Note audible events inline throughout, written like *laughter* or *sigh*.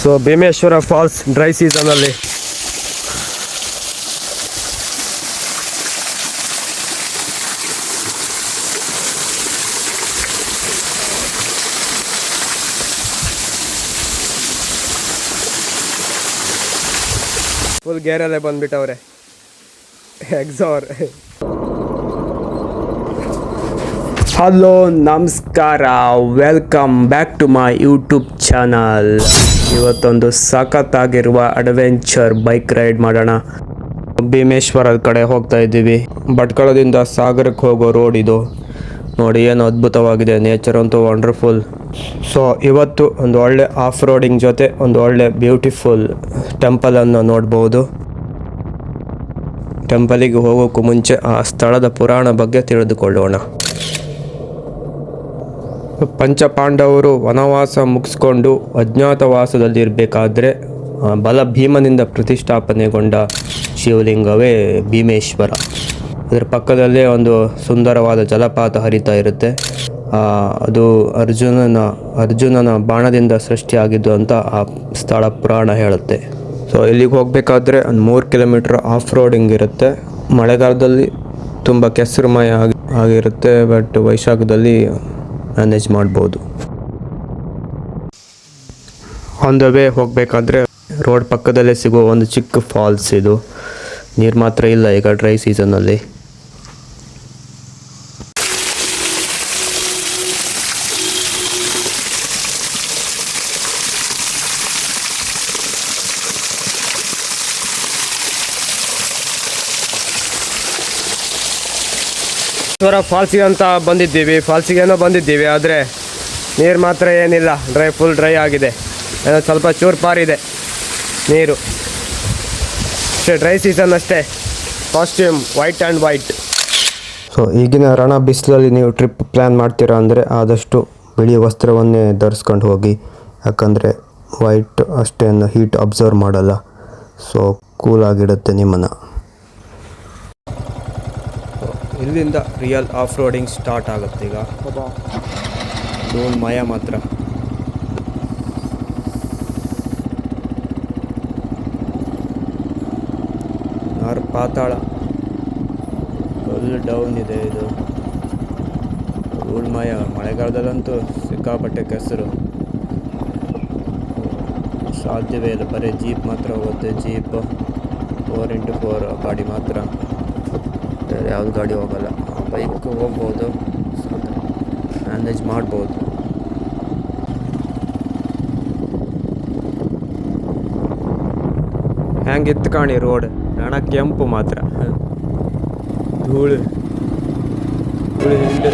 So Bhimeshwara falls dry ಸೀಸನಲ್ಲಿ full ಗೇರಲ್ಲೇ ಬಂದ್ಬಿಟ್ಟವ್ರೆ. ಎಕ್ಸಾರ್ ಹಲೋ ನಮಸ್ಕಾರ. Welcome back to my YouTube channel ಇವತ್ತೊಂದು ಸಖತ್ತಾಗಿರುವ ಅಡ್ವೆಂಚರ್ ಬೈಕ್ ರೈಡ್ ಮಾಡೋಣ. ಭೀಮೇಶ್ವರದ ಕಡೆ ಹೋಗ್ತಾ ಇದ್ದೀವಿ. ಭಟ್ಕಳದಿಂದ ಸಾಗರಕ್ಕೆ ಹೋಗೋ ರೋಡ್ ಇದು. ನೋಡಿ, ಏನು ಅದ್ಭುತವಾಗಿದೆ. ನೇಚರ್ ಅಂತೂ ವಂಡರ್ಫುಲ್ ಸೊ ಇವತ್ತು ಒಂದು ಒಳ್ಳೆ ಆಫ್ ರೋಡಿಂಗ್ ಜೊತೆ ಒಂದು ಒಳ್ಳೆ ಬ್ಯೂಟಿಫುಲ್ ಟೆಂಪಲನ್ನು ನೋಡ್ಬೋದು. ಟೆಂಪಲಿಗೆ ಹೋಗೋಕ್ಕೂ ಮುಂಚೆ ಆ ಸ್ಥಳದ ಪುರಾಣ ಬಗ್ಗೆ ತಿಳಿದುಕೊಳ್ಳೋಣ. ಪಂಚಪಾಂಡವರು ವನವಾಸ ಮುಗಿಸ್ಕೊಂಡು ಅಜ್ಞಾತವಾಸದಲ್ಲಿರಬೇಕಾದ್ರೆ ಬಲ ಭೀಮನಿಂದ ಪ್ರತಿಷ್ಠಾಪನೆಗೊಂಡ ಶಿವಲಿಂಗವೇ ಭೀಮೇಶ್ವರ. ಅದರ ಪಕ್ಕದಲ್ಲೇ ಒಂದು ಸುಂದರವಾದ ಜಲಪಾತ ಹರಿತಾ ಇರುತ್ತೆ. ಅದು ಅರ್ಜುನನ ಅರ್ಜುನನ ಬಾಣದಿಂದ ಸೃಷ್ಟಿಯಾಗಿದ್ದು ಅಂತ ಆ ಸ್ಥಳ ಪುರಾಣ ಹೇಳುತ್ತೆ. ಸೊ ಇಲ್ಲಿಗೆ ಹೋಗಬೇಕಾದ್ರೆ ಒಂದು ಮೂರು ಕಿಲೋಮೀಟ್ರ್ ಆಫ್ ರೋಡಿಂಗ್ ಇರುತ್ತೆ ಮಳೆಗಾಲದಲ್ಲಿ ತುಂಬ ಕೆಸರುಮಯ ಆಗಿ, ಆಗಿರುತ್ತೆ, ಬಟ್ ವೈಶಾಖದಲ್ಲಿ ಮ್ಯಾನೇಜ್ ಮಾಡ್ಬೋದು. ಆನ್ ದ ವೇ ಹೋಗಬೇಕಾದ್ರೆ ರೋಡ್ ಪಕ್ಕದಲ್ಲೇ ಸಿಗೋ ಒಂದು ಚಿಕ್ಕ ಫಾಲ್ಸ್ ಇದು. ನೀರು ಮಾತ್ರ ಇಲ್ಲ, ಈಗ ಡ್ರೈ ಸೀಸನಲ್ಲಿ ಸ್ವರ ಫಾಲ್ಸಿಗೆ ಅಂತ ಬಂದಿದ್ದೀವಿ. ಫಾಲ್ಸಿಗೇನೋ ಬಂದಿದ್ದೀವಿ, ಆದರೆ ನೀರು ಮಾತ್ರ ಏನಿಲ್ಲ. ಡ್ರೈ ಫುಲ್ ಡ್ರೈ ಆಗಿದೆ. ಏನೋ ಸ್ವಲ್ಪ ಚೂರು ಪಾರಿದೆ ನೀರು. ಅಷ್ಟೇ ಡ್ರೈ ಸೀಸನ್ ಅಷ್ಟೇ. Costume white and white so ಈಗಿನ ರಣ ಬಿಸಿಲಲ್ಲಿ ನೀವು ಟ್ರಿಪ್ ಪ್ಲ್ಯಾನ್ ಮಾಡ್ತೀರಾ ಅಂದರೆ ಆದಷ್ಟು ಬಿಳಿ ವಸ್ತ್ರವನ್ನೇ ಧರಿಸ್ಕೊಂಡು ಹೋಗಿ. ಯಾಕಂದರೆ ವೈಟ್ ಅಷ್ಟೇನು ಹೀಟ್ ಅಬ್ಸರ್ವ್ ಮಾಡಲ್ಲ. ಸೊ ಕೂಲಾಗಿಡುತ್ತೆ ನಿಮ್ಮನ್ನು. ಇಲ್ಲಿಂದ ರಿಯಲ್ ಆಫ್ ರೋಡಿಂಗ್ ಸ್ಟಾರ್ಟ್ ಆಗುತ್ತೆ ಈಗ. ಡೋನ್ ಮಯ ಮಾತ್ರ. ಆರು ಪಾತಾಳ. ಫುಲ್ ಡೌನ್ ಇದೆ ಇದು. ಮಯ. ಮಳೆಗಾಲದಲ್ಲಂತೂ ಸಿಕ್ಕಾಪಟ್ಟೆ ಕೆಸರು. ಸಾಧ್ಯವೇ ಇಲ್ಲ. ಬರೀ ಜೀಪ್ ಮಾತ್ರ ಹೋಗುತ್ತೆ. ಜೀಪ್ ಫೋರ್ ಇಂಟು ಫೋರ್ ಗಾಡಿ ಮಾತ್ರ. ಬೇರೆ ಯಾವುದು ಗಾಡಿ ಹೋಗಲ್ಲ. ಬೈಕ್ ಹೋಗ್ಬೋದು ಮ್ಯಾನೇಜ್ ಮಾಡ್ಬೋದು. ಹೆಂಗೆ ಕಾಣಿ ರೋಡ್ ಹಣ ಕೆಂಪು ಮಾತ್ರ. ಧೂಳು. ಧೂಳು ಹಿಂಡು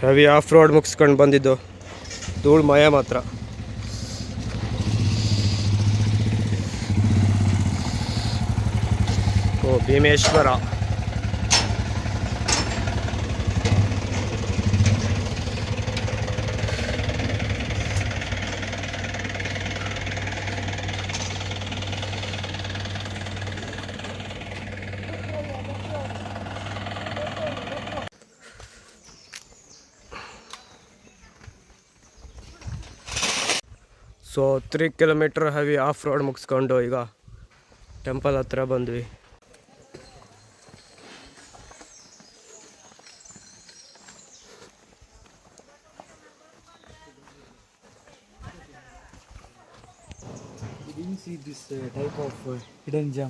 ಹೆವಿ ಆಫ್ ರೋಡ್ ಮುಗಿಸ್ಕೊಂಡು ಬಂದಿದ್ದು. ಧೂಳು ಮಯ ಮಾತ್ರ. ಓ Bhimeshwara. So three kilometre heavy off road ಮುಗಿಸ್ಕೊಂಡು ಈಗ ಟೆಂಪಲ್ ಹತ್ರ ಬಂದ್ವಿ.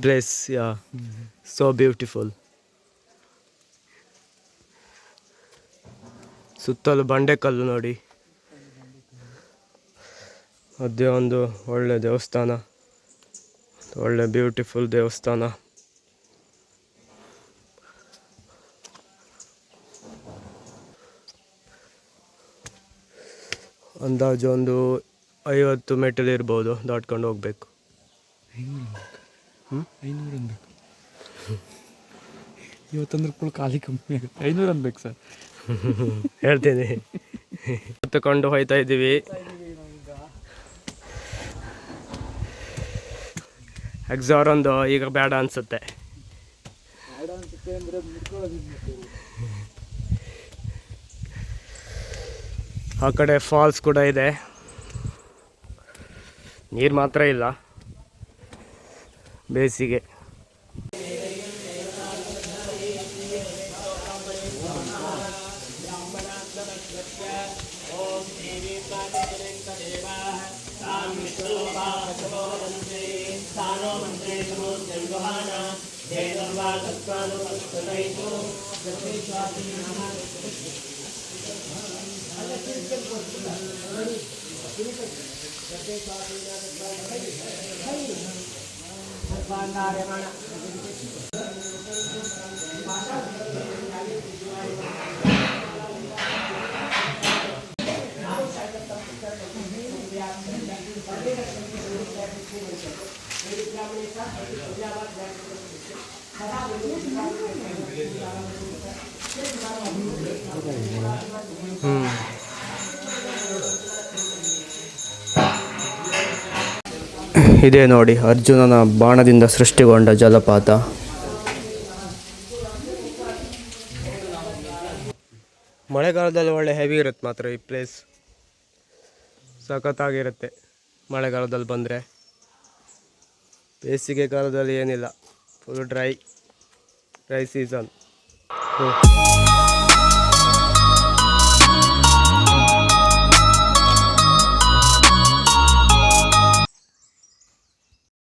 ಪ್ಲೇಸ್ ಯಾ ಸೋ ಬ್ಯೂಟಿಫುಲ್ ಸುತ್ತಲೂ ಬಂಡೆಕಲ್ಲು ನೋಡಿ. ಮಧ್ಯೆ ಒಂದು ಒಳ್ಳೆ ದೇವಸ್ಥಾನ ಒಳ್ಳೆ ಬ್ಯೂಟಿಫುಲ್ ದೇವಸ್ಥಾನ. ಅಂದಾಜು ಒಂದು ಐವತ್ತು ಮೆಟಲ್ ಇರ್ಬೋದು ದಾಟ್ಕೊಂಡು ಹೋಗ್ಬೇಕು. ಹ್ಮ್? ಐನೂರು ಅನ್ಬೇಕು ಇವತ್ತಂದ್ರೆ ಕೂಡ ಖಾಲಿ ಕಮ್ಮಿ ಆಗುತ್ತೆ. ಐನೂರು ಅನ್ಬೇಕು ಸರ್. *laughs* ಹೇಳ್ತೀನಿ. *laughs* ಹೊತ್ತುಕೊಂಡು ಹೋಯ್ತಾ ಇದ್ದೀವಿ. ಎಕ್ಸಾರ್ ಒಂದು ಈಗ ಬೇಡ ಅನ್ಸುತ್ತೆ. ಆ ಕಡೆ ಫಾಲ್ಸ್ ಕೂಡ ಇದೆ. ನೀರು ಮಾತ್ರ ಇಲ್ಲ. ಬೇಸಿಗೆ. स्थानो मन्त्रेषु जङ्गहाना जैनं वा तत्त्वानुपस्तनयितु जगदीश्वासी नाम सर्वान् कार्यमाण ಇದೇ ನೋಡಿ, ಅರ್ಜುನನ ಬಾಣದಿಂದ ಸೃಷ್ಟಿಗೊಂಡ ಜಲಪಾತ. ಮಳೆಗಾಲದಲ್ಲಿ ಒಳ್ಳೆ ಹೆವಿ ಇರುತ್ತೆ ಮಾತ್ರ ಈ ಪ್ಲೇಸ್ ಸಖತ್ತಾಗಿರುತ್ತೆ ಮಳೆಗಾಲದಲ್ಲಿ ಬಂದರೆ. ಬೇಸಿಗೆ ಕಾಲದಲ್ಲಿ ಏನಿಲ್ಲ ಫುಲ್ ಡ್ರೈ ಡ್ರೈ ಸೀಸನ್